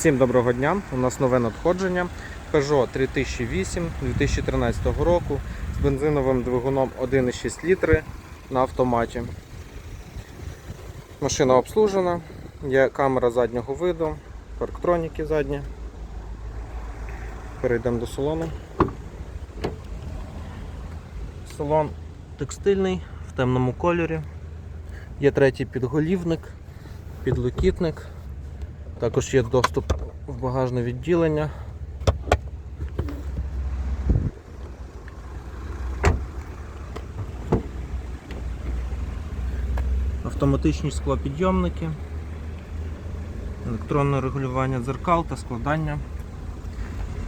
Всім доброго дня! У нас нове надходження Peugeot 3008 2013 року з бензиновим двигуном 1,6 літри на автоматі. Машина обслужена, є камера заднього виду, парктроніки задні. Перейдемо до салону. Салон текстильний в темному кольорі. Є третій підголівник, підлокітник. Також є доступ в багажне відділення. Автоматичні склопідйомники, електронне регулювання дзеркал та складання,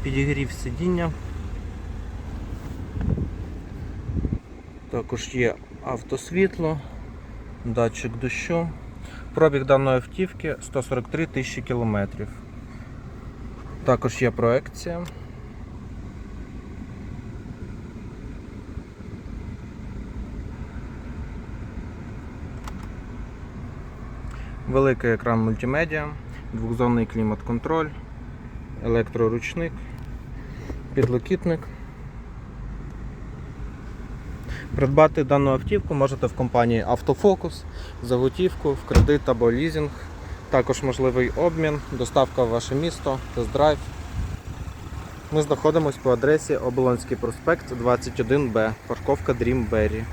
підігрів сидіння. Також є автосвітло, датчик дощу. Пробіг даної автівки 143 тисячі кілометрів. Також є проекція. Великий екран мультимедіа, двохзонний клімат-контроль, електроручник, підлокітник. Придбати дану автівку можете в компанії Автофокус за готівку, в кредит або лізінг. Також можливий обмін, доставка в ваше місто, тест-драйв. Ми знаходимося по адресі Оболонський проспект 21Б, парковка Дрімбері.